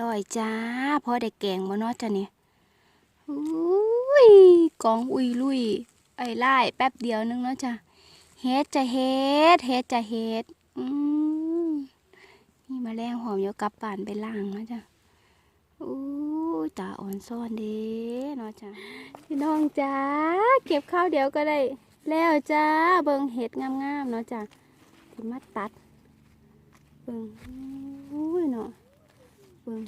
ลอยจ้าพอได้แกงบ่เนาะจ้ะนี่อุ้ยกองอุยลุยไอ้ไล่แป๊บเดียวนึงเนาะจ้ะเฮ็ดจะเฮ็ดเฮ็ดจะเฮ็ดอืมนี่มาแรงหอมเดี๋ยวกลับบ้านไปล้างเนาะจ้ะอู้ตาอ่อนซ่อนเด้เนาะจ้ะพี่น้องจ้าเก็บข้าวเดี๋ยวก็ได้ แล้วจ้าเบิ่งเห็ดงามๆเนาะจ้ะถึมาตัดเบิ่งอุ้ยเนาะ เบิ่ง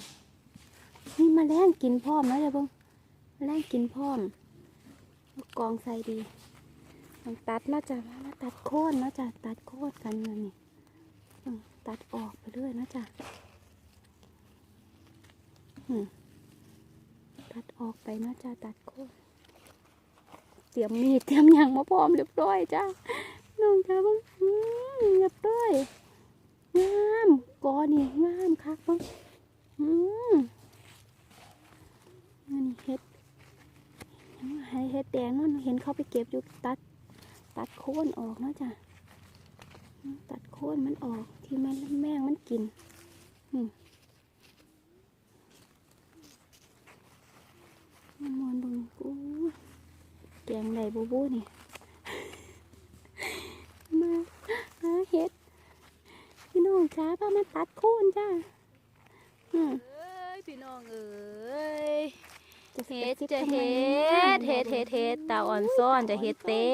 นี่มาแรงกินพร้อมแล้วจ้ะเบิ่งแมลงกินพร้อมกองใส่ดีต้องตัดเนาะจ้ะมาตัดโค่นเนาะจ้ะตัดโค่นกันเงินนี่เบิ่งตัดออกไปเรื่อยนาะจ้ะตัดออกไปนาะจ้ะตัดโค่นเตรียมมีดเตรียมหยังมาพร้อมเรียบร้อยจ้าน้องจ้าบ้างเรียบร้อยงามกอนี่งามคักบ้าง อืมนนี้เห็ดให้เห็ดแดงนั่นเห็นเขาไปเก็บอยู่ตัด ตัดโค่นออกเนาะจ้ะตัดโค่นมันออกที่มันแมงมันกินอืมมันมวนบึงอู้ยแกงไหลบูบูนี่มาหาเห็ดพี่น้องจ้าพามาตัดโค่นจ้า เอ้ยพี่น้องเอ้ยจะเฮ็ดสิบจะทำไมเฮ็ดเฮ็ดเฮ็ดเฮ็ดตาอ่อนซ่อนจะเฮ็ดเต็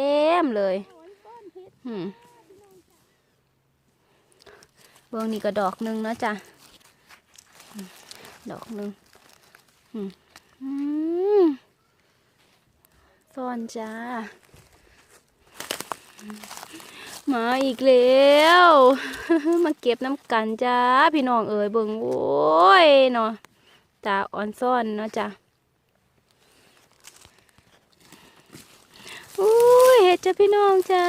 มเลยอืมเบื้องนี้ก็ดอกหนึ่งเนาะจ้ะอืมดอกหนึ่งอืมอืมซ่อนจ้า มาอีกแล้ว มาเก็บน้ำกันจ้าพี่น้องเอ๋ยเบิ่งโอ้ยเนาะตาอ่อนซ่อนเนาะจ้ะอุ้ยเห็ดจ้ะพี่น้องจ้า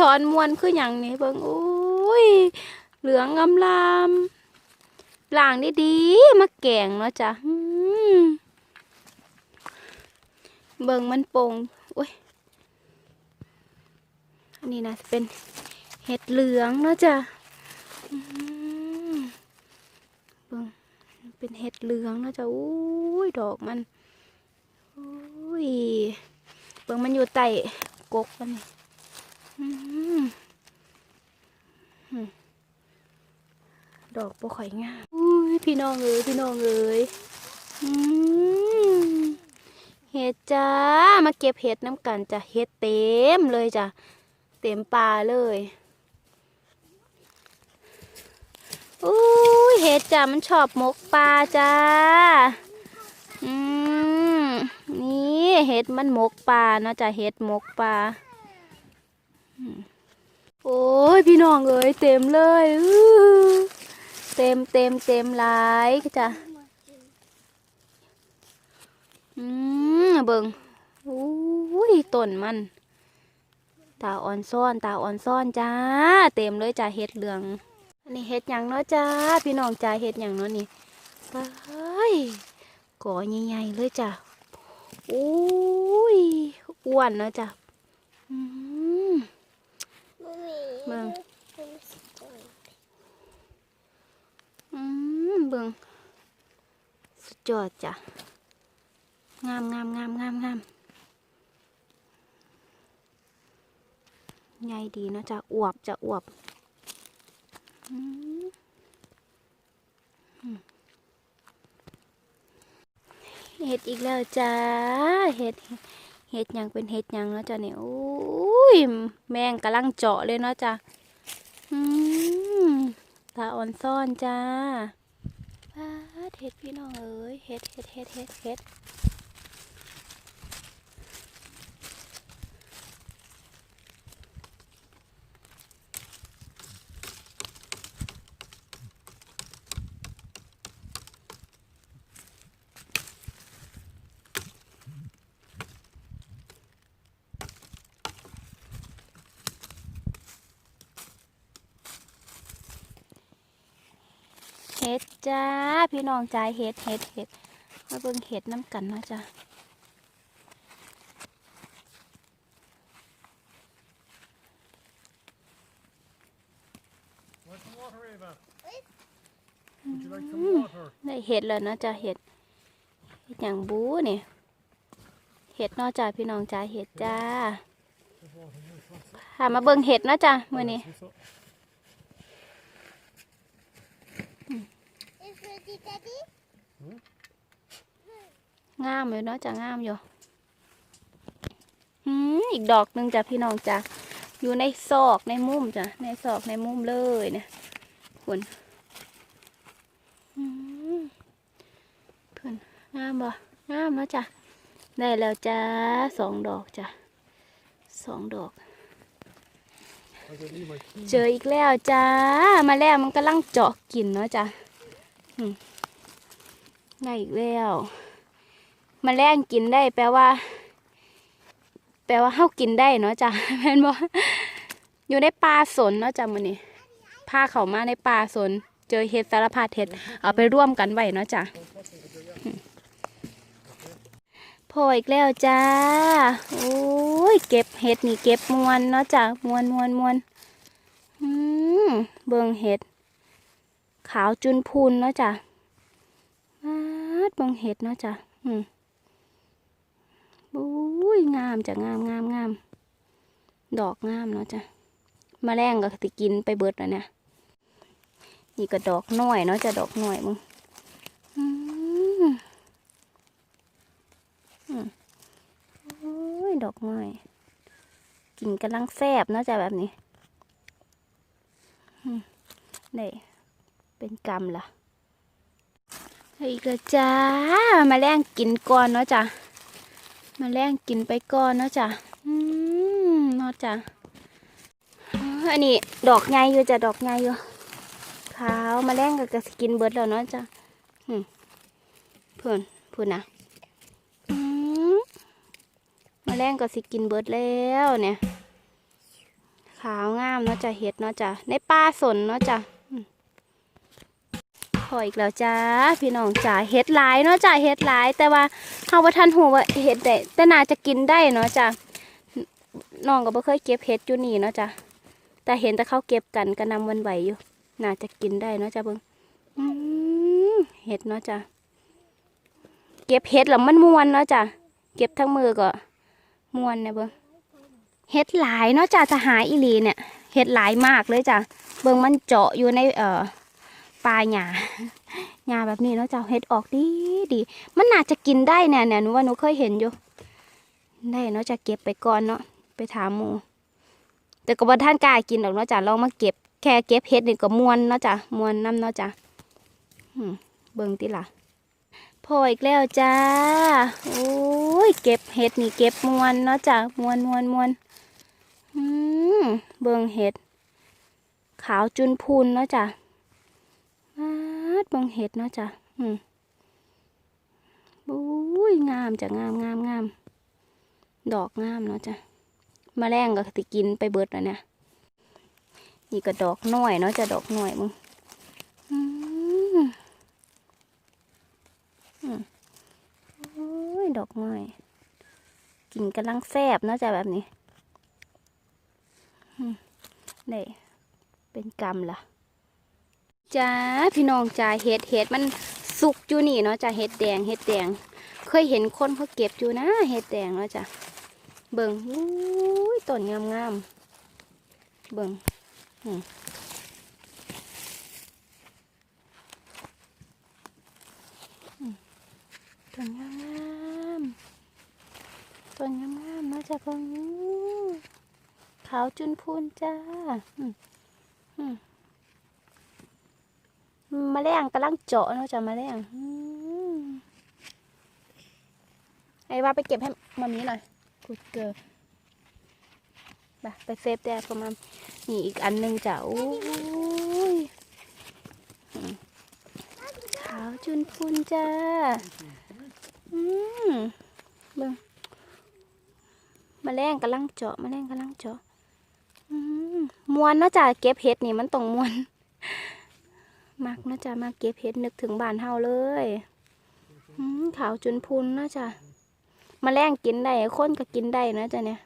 ถอนมวนคืออย่างนี้เบิ่งอุ้ยเหลืองงามลามล้างได้ดีๆมาแกงเนาะจ้ะเบิ่งมันโป่ง นนี้นะเป็นเห็ดเหลืองเนาะจ้ะเบิ่งเป็นเห็ดเหลืองเนาะจ้ะอุ้ยดอกมันอุ้ยเบิ่งมันอยู่ใต้กกมันนี่อืมอืมดอกบ่ข่อยงามอุ้ยพี่น้องเอ๋ยพี่น้องเอ๋ยเห็ดจ้ามาเก็บเห็ดน้ำกันจ้ะเห็ดเต็มเลยจ้ะ ต็มป่าเลยอุ้ยเห็ดจ้ะมันชอบมกปลาจ้า อืมนี่เห็ดมันมกปลาเนาะจ้ะเห็ดมกปลาโอ้ยพี่น้องเอ้ยเต็มเลยเต็มเต็มเต็มหลายจ้ะอืมเบิ่งอุ้ยต้นมัน ตาอ่อนซ่อนตาอ่อนซ่อนจ้า เต็มเลยจ้าเห็ดเหลือง อันนี้เห็ดหยังเนาะจ้า พี่น้องจ้าเห็ดหยังเนาะนี่ไปก่อใหญ่ๆเลยจ้าอุ้ยอ้วนเนาะจ้าเบิ่งอืมเบิ่งสุดยอดจ้ะงามงามงามงามงาม ใหญ่ดีเนาะจะอวบจะอวบเห็ดอีกแล้วจ้า เห็ด เห็ดหยังเป็นเห็ดยังเนาะจ้ะเนี่ยโอ้ย แมงกำลังเจาะเลยเนาะจ้ะอืมตาอ่อนซ่อนจ้าเห็ดพี่น้องเอ้ย เห็ดเห็ดเห็ดเห็ดเห็ด ห็ดจ้า พี่น้องจ่ายเห็ดเห็ดเห็ดมาเบิ่งเห็ดน้ำกันเนาะจ้า Where's the water river? Would you like some water? ได้เห็ดแล้วเนาะจ้ะเห็ดเห็ดอย่างบูนี่เห็ดเนาะจ้ะพี่น้องจ้าเห็ดจ้าหามาเบิ่งเห็ดเนาะจ้ะมื้อนี้ งามอยู่เนาะจ้ะงามอยู่หืมอีกดอกหนึงจ้ะพี่น้องจ้ะอยู่ในซอกในมุมจ้ะในซอกในมุมเลยเนี่ยคุณหืมเพิ่นงามบ่งามเนาะจ้ะได้แล้วจ้าสองดอกจ้ะสองดอก I don't need my key. เจออีกแล้วจ้ามาแล้วมันกำลังเจาะกินเนาะจ้ะอืม ได้อีกแล้วมาแรงกินได้ แปลว่า แปลว่าเฮากินได้เนาะจ้ะแม่นบ่อยู่ในป่าสนเนาะจ้ะมื้อนี้พาเขามาในป่าสน เจอเห็ดสารพัดเห็ด เอาไปร่วมกันไว้เนาะจ้ะพออีกแล้วจ้า โอ้ย เก็บเห็ดนี่เก็บมวนเนาะจ้ะมวนมวนมวนอืมเบิ่งเห็ด ขาวจุนพูนเนาะจ้ะมาดบิ่งเห็ดเนาะจ้ะอืมบุ้ยงามจ้ะงามงามงาม ดอกงามเนาะจ้ะแมลงก็สิกินไปเบิดแล้วเนี่ย นี่ก็ดอกน้อยเนาะจ้ะดอกน้อยมึงอืมอืมโอ้ยดอกน้อย กินกำลังแซ่บเนาะจ้ะแบบนี้นี่ เป็นกรรมล่ะอีกแล้วจ้า มาแรงกินก่อนเนาะจ้ะมาแรงกินไปก่อนเนาะจ้ะอืมเนาะจ้ะอันนี้ดอกใหญ่อยู่จ้ะดอกใหญ่อยู่ขาวมาแรงก็จะกินเบิร์ดแล้วเนาะจ้ะอืมเพื่อนเพื่อนนะมาแรงก็สิกินเบิร์ดแล้วเนี่ย ขาวงามเนาะจ้ะเห็ดเนาะจ้ะในป่าสนเนาะจ้ะ พออีกแล้วจ้าพี่น้องจ้าเห็ดหลายเนาะจ้ะเห็ดหลาย แต่ว่าเฮาบ่าทันหูว่าเห็ดได้แต่น่าจะกินได้เนาะจ้ะน้องก็บ่เคยเก็บเห็ดอยู่นี่เนาะจ้ะแต่เห็นแต่เขาเก็บกันก็นำวันไหวอยู่ น่าจะกินได้เนาะจ้ะเบิ่งอืมเห็ดเนาะจ้ะเก็บเห็ดแล้วมันม่วนเนาะจ้ะเก็บทั้งมือก็ม่วนเนี่ยเบิ่งเฮ็ดหลายเนาะจ้ะจะหาอีหลีเนี่ยเฮ็ดหลายมากเลยจ้ะเบิ่งมันเจาะอยู่ในเอ่อ ปลายหญ้าหญ้าแบบนี้เนาะจ้ะเฮ็ดออกดีดีมันน่าจะกินได้เนี่ยเนี่ยหนูว่าหนูเคยเห็นอยู่ ได้เนาะจะเก็บไปก่อนเนาะไปถามหมูแต่ก็บ่ท่านกล้ากินหรอกเนาะจ้ะลองมาเก็บแค่เก็บเฮ็ดนี่ก็มวนเนาะจ้ะมวนน้ำเนาะจ้ะอืมเบิ่งติล่ะพออีกแล้วจ้า โอ้ย เก็บเฮ็ดนี่เก็บมวนเนาะจ้ะมวนมวนมวนอืมเบิ่งเห็ด ขาวจุนพูนเนาะจ้ะ มาดบิ่งเห็ดเนาะจ้ะอืมบุ้ยงามจ้ะงามงามงามดอกงามเนาะจ้ะมแมลงก็สิกินไปเบิดแล้วเนี่ยนี่ก็ดอกน้อยเนาะจ้ะดอกน้อยมึงโอ้ยดอกน้อยกินกำลังแซ่บเนาะจ้ะแบบนี้นี่เป็นกรรมล่ะ จ้าพี่น้องจ้าเห็ดเห็ดมันสุกอยู่นี่เนาะจ้าเห็ดแดงเห็ดแดง เคยเห็นคนเขาเก็บอยู่นะเห็ดแดงเนาะจ้าเบิ่งอุ้ยต้นงามงามเบิ่งอืมอืมต้นงามงามต้นงามงามเนาะจ้าเบิ่งอู้ขาวจุนพูนจ้าอืมอืม แมลงกำลังเจาะเนาะจ้ะแมลงอืมไอ้ว่าไปเก็บให้มามีหน่อยกูเจอไปไปเซฟแดดประมาณนี่อีกอันหนึ่งจ้ะโอ้ยขาวจุนพูนจ้าอืมเบิ่งแมลงกำลังเจาะแมลงกำลังเจาะอืมมวนเนาะจ้ะเก็บเห็ดนี่มันต้องมวน มักนาะจ้ะมาเก็บเห็ดนึกถึงบ้านเฮาเลยอืมขาวจุนพุนนาะจ้ะมาแรงกินได้คนก็กินได้นาะจ้ะเนี่ย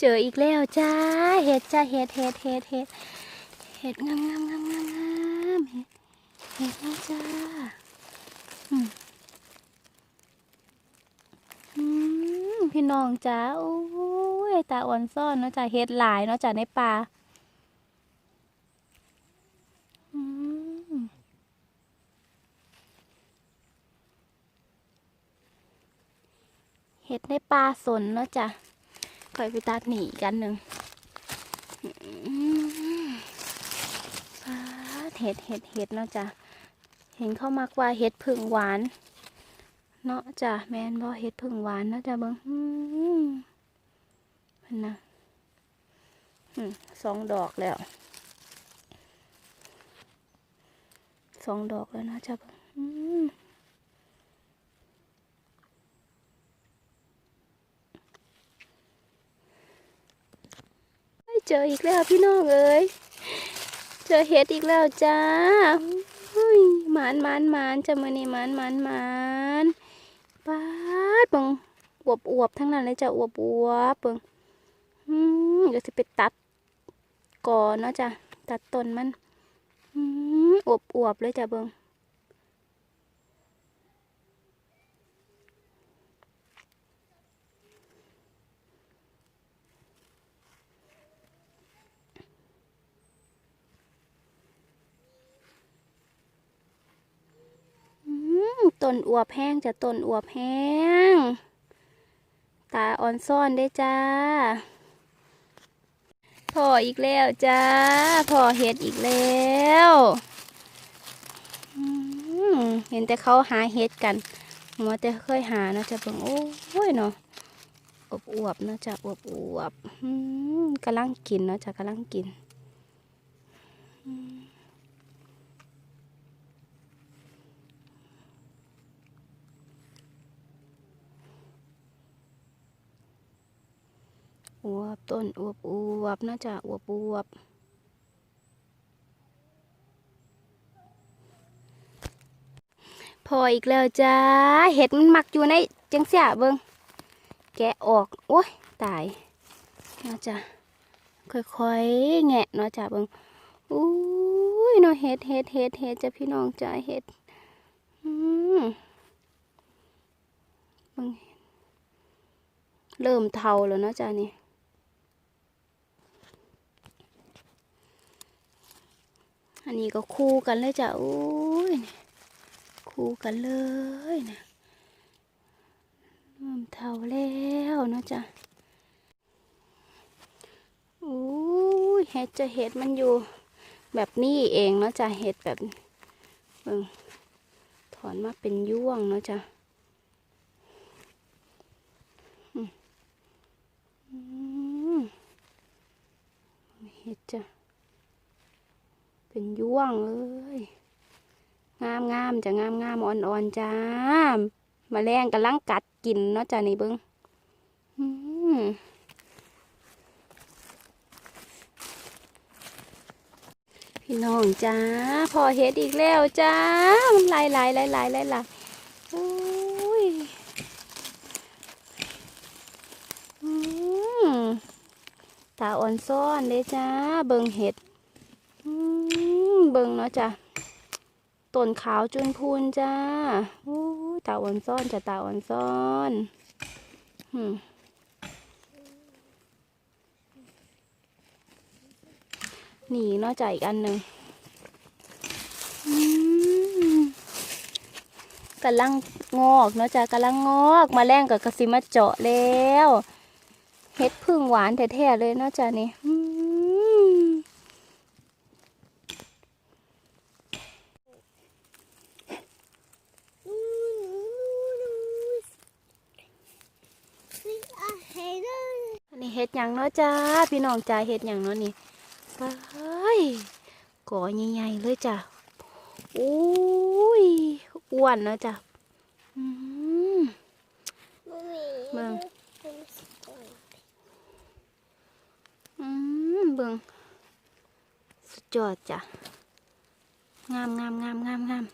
เจออีกแล้วจ้าเห็ดจ้าเห็ดเห็ดเห็ดเห็ดเห็ดงามงามงามงามงามเห็ดเห็ดนะจ้าพี่น้องจ้าโอ้ยตาอ่อนซ่อนเนาะจ้าเห็ดหลายเนาะจ้าในป่า เห็ดในป่าสนเนาะจ้าคอยไปตัดหนีกันหนึ่งเห็ดเห็ดเห็ดเนาะจ้ะเห็นเข้ามากว่าเห็ดผึ่งหวาน เนาะจ้ะแมนบ่เห็ดผึ่งหวานเนาะจ้ะเบิ้งมันนะสองดอกแล้วสองดอกแล้วเนาะจ้ะเบิ้ง เจออีกแล้วพี่น้องเอ้ยเจอเห็ดอีกแล้วจ้าเฮ้ยหมานหมานหมานจะมือนี่หมานหมานหมานปาดบังอวบอวบทั้งนั้นเลยจ้ะอวบอวบเบังอืมเดี๋ยวจะไปตัดก่อนเนาะจ้ะตัดต้นมันอืมอวบอวบเลยจ้ะเบิงอืม ต้นอวบแห้งจะต้นอวบแห้ง ตาอ่อนซ่อนได้จ้าพออีกแล้วจ้าพอเห็ดอีกแล้วเห็นแต่เขาหาเห็ดกันหัวแต่เคยหานาะจะเบิ่งโอ้ยเนาะอบอวบเนาะจะอวบอวบๆอืมกำลังกินเนาะจะกำลังกิน อืม อวบต้นอวบอวบๆเนาจะอวบอวบพออีกแล้วจ้า เห็ดมันมักอยู่ในจังเสียเบิงแกะออก โอ้ย ตายเนาะจ้ะค่อยๆ แงะเนาะจ้ะเบิงอุ้ยเนาะเห็ดเห็ดเห็ดเห็ดจ้ะพี่น้องจ้าเห็ดอืมเบิงเริ่มเทาแล้วเนาะจ้านี่ อันนี้ก็คู่กันเลยจ้ะโอ้ยคู่กันเลยนะเริ่มเทาแล้วเนาะจ้ะโอ้ยเห็ดจะเห็ดมันอยู่แบบนี้เองเนาะจ้ะเห็ดแบบเบิ่งถอนมาเป็นย่วงเนาะจ้ะอืมเห็ดจ้ะ เป็นย่วงเอ้ยงามงามจะงามงามอ่อนอ่อนจ้ามาแรงกำลังกัดกินเนาะจ้านี่เบิ้งอืมพี่น้องจ้าพอเห็ดอีกแล้วจ้ามันลายลายลายลายลายลายโอ้ยตาอ่อนซ่อนเลยจ้าเบิ่งเห็ดอืม เบิงเนาะจ้ะต้นขาวจุนพูนจ้าอู้ตาอ่อนซ่อนจ้ะตาอ่อนซ่อนอืมนี่เนาะจ้ะอีกอันหนึ่งอืมกำลังงอกเนาะจ้ะกำลังงอกมาแรงกับกระซิมาเจาะแล้วเฮ็ดพึ่งหวานแท้ๆเลยเนาะจ้ะนี่อืม อันนี้เห็ดหยังเนาะจ้า พี่น้องจ้าเห็ดหยังนาะนี่ไปก่อใหญ่ๆเลยจ้ะอุ้ยอ้วนนะจ้ะอืมเบิ่งอืมเบิ่งสุดยอดจ้ะ งามงามงามงามงาม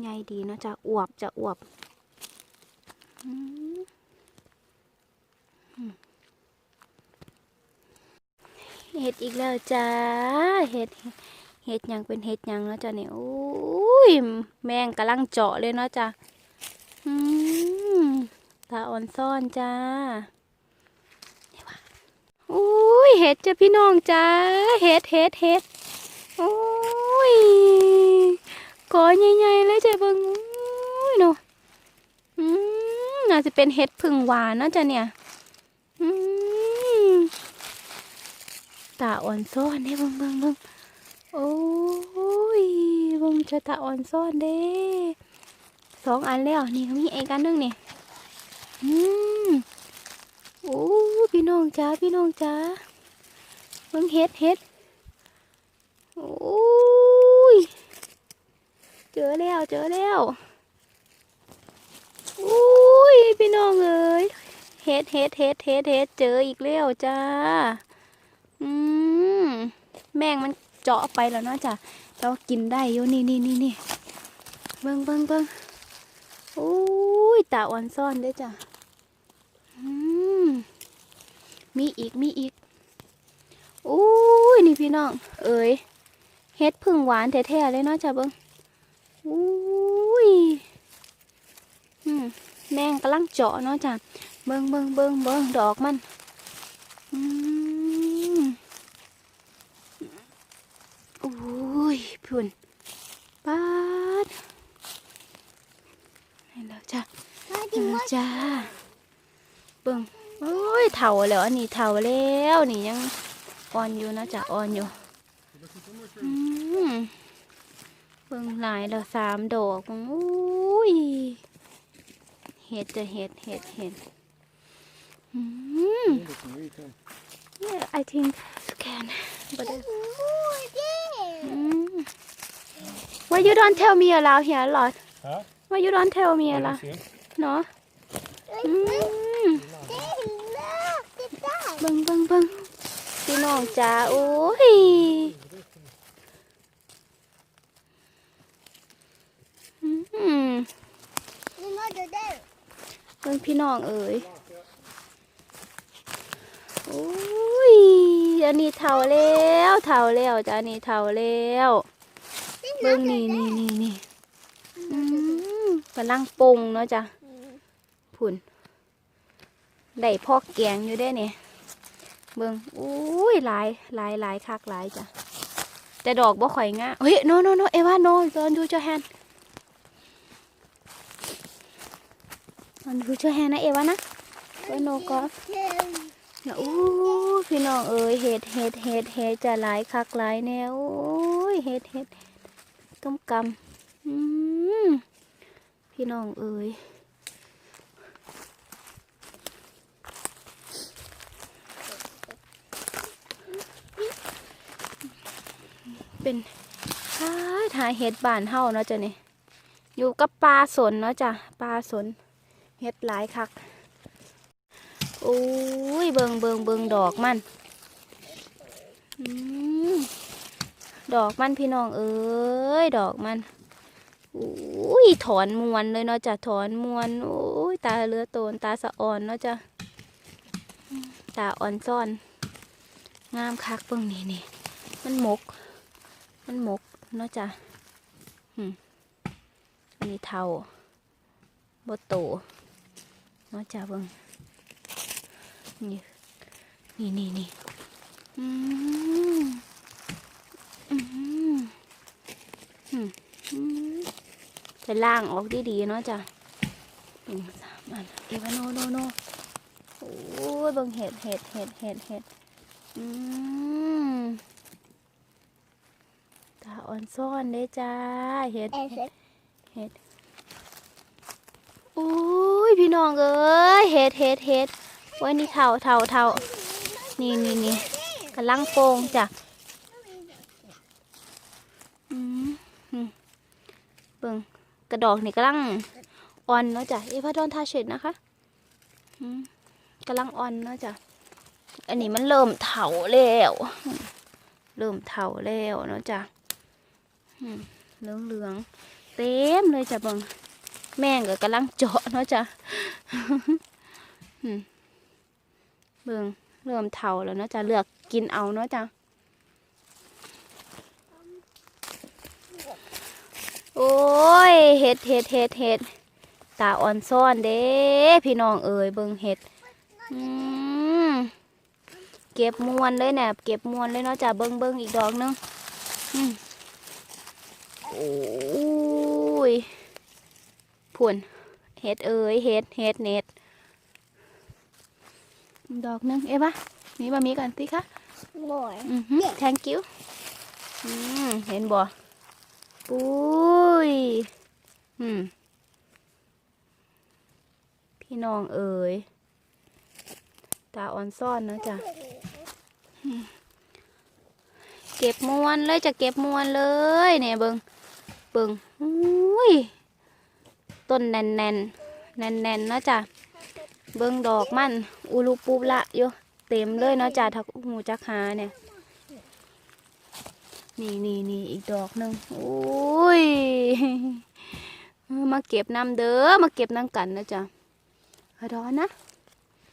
ใหญ่ดีเนาะจ้ะอวบจะอวบอืม เห็ดอีกแล้วจ้าเห็ดเห็ดหยังเป็นเห็ดยังเนาะจ้ะเนี่ยโอ้ยแมงกำลังเจาะเลยเนาะจ้ะอืมตาอ่อนซ่อนจ้านี่ว่ะอุ้ยเห็ดจ้ะพี่น้องจ้าเห็ดเห็ดเห็ดโอ้ยกอใหญ่ๆเลยจ้ะเบิ่งอุ้ยเนาะอืมน่าจะเป็นเห็ดพึ่งหวานเนาะจ้ะเนี่ยอืม ตาอ่อนซ่อนเด้บิ่งบิ่งบิ่งโอ้ยบิ่งจะตาอ่อนซ่อนเด้สองอันแล้วนี่มีไอีกอันหนึงนี่อืมโอ้พี่น้องจ้าพี่น้องจ้าบิ่งเฮ็ดเฮ็ดโอ้ยเจอแล้วเจอแล้วโอ้ยพี่น้องเอ้ยเฮ็ดเฮ็ดเฮ็ดเฮ็ดเฮ็ดเจออีกแล้วจ้า อืมแมงมันเจาะไปแล้วเนาะจ้ะเรากินได้อยู่นี่นี่นี่นี่เบิ้งเบิ้งเบิ้งโอ้ยตาอ่อนซ่อนเด้จ้ะอืมมีอีกมีอีกโอ้ยนี่พี่น้อง เอ๋ยเฮ็ดพึ่งหวานแท้ๆเลยเนาะจ้ะเบิ้งโอ้ยอืมแมงกำลังเจาะเนาะจ้ะเบิ้งเบิ้งเบิ้งเบิ้งดอกมันอืมโอ้ยพุ่นปาดให้แล้วจ้ะให้แล้วจ้าเบิ่งโอ้ยเถาแล้วอันนี้เถาแล้วนี่ยังอ่อนอยู่นะจ้ะอ่อนอยู่อืมเบิ่งหลายแล้วสามดอกโอ้ยเห็ดจะเห็ดเห็ดเห็ดอืม Yeah, I think you can. But uh, mm. Why you don't tell me aloud here a lot? Huh? Why you don't tell me Ja, aloud? du ser. No. Mm. เบิ่งเบิ่งเบิ่งพี่น้องจ้าโอ้ยอืมเบิ่งพี่น้องเอ๋ยโอ้ยอันนี้เท่าแล้วเท่าแล้วจ้าอันนี้เท่าแล้วเบิ่งนี่นี่นี่นี่อืมกำลังปรุงเนาะจ้ะผุนได้พอกแกงอยู่ได้เนี่ยเบิ่งอุ้ยหลายหลายหลายคักหลายจ้ะแต่ดอกบ่ข่อยงะเฮ้ย no no no เอวา no don't use your hand don't use your hand นะเอวานะไว้ no ก็นะอู้พี่น้องเอ้ยเห็ดเห็ดเห็ดเห็ดจะหลายคักหลายแนวโอ้ยเห็ดเห็ด ต้มกำพี่น้องเอ้ยเป็นท้าเห็ดบานเฮาเนาะจ้ะนี่อยู่กับปลาสนเนาะจ้ะปลาสนเห็ดหลายคักโอ้ยเบิงเบิงเบิงดอกมันอืม ดอกมันพี่น้องเอ้ยดอกมันโอ้ยถอนมวนเลยเนาะจ้ะถอนมวนโอ้ยตาเลือโตนตาสะอ่อนเนาะจ้ะตาอ่อนซ่อน งามคักเบิ่งนี่นี่มันหมก มันหมกเนาะจ้ะอืมอันนี้เทาบโตเนาะจ้ะเบิ่งนี่นี่นี่นี่อืม จะล่างออกดีๆเนาะจ้ะหนึ่งสามอันเอวาโนโนโนโอ้ยเบิ่งเห็ดเห็ดเห็ดเห็ดเห็ดอืมตาอ่อนซ่อนเด้จ้า เห็ด เห็ดอุ้ยพี่น้องเอ้ย เห็ดเห็ดเห็ดวันนี้เท่าเท่าเท่านี่นี่นี่กำลังโป่งจ้ะอืมอืมเบิ่งกระดอกนี่กำลังอ่อนเนาะจ้ะเอพาดอนทาเช็ดนะคะกำลังอ่อนเนาะจ้ะอันนี้มันเริ่มเถาแล้วเริ่มเถาแล้วเนาะจ้ะเหลืองเหลืองเต็มเลยจ้ะเบิงแม่งก็กำลังเจาะเนาะจ้ะเบิงเริ่มเทาแล้วเนาะจ้ะเลือกกินเอาเนาะจ้ะ โอ้ยเห็ดเห็ดเห็ดเห็ดตาอ่อนซ่อนเด้พี่น้องเอ๋ยเบิ่งเห็ดอืมเก็บมวนเลยเนี่ยเก็บมวนเลยเนาะจ้ะเบิ่งเบิ่งอีกดอกหนึงอืมโอ้ยผุนเห็ดเอ๋ยเห็ดเห็ดเน็ดดอกหนึงเอ๊ะปะมีบะมีกันสิคะบ่อยอือฮึ thank you อืมเห็นบ่ ปุ้ยอืม พี่น้องเอ๋ย ตาอ่อนซ่อนนะจ๊ะเก็บมวนเลยจะเก็บมวนเลยเนี่ยเบิงเบิงอุ้ย ต้นแน่นแน่นแน่นแน่นนะจ้ะเบิงดอกมัน อุลุปุบละอยู่เต็มเลยเนาะจ้ะถ้าหูจักหาเนี่ย นี่นี่นี่อีกดอกหนึ่งโอ้ยมาเก็บน้ำเด้อมาเก็บน้ำกันนะจ๊ะเอาดอนนะ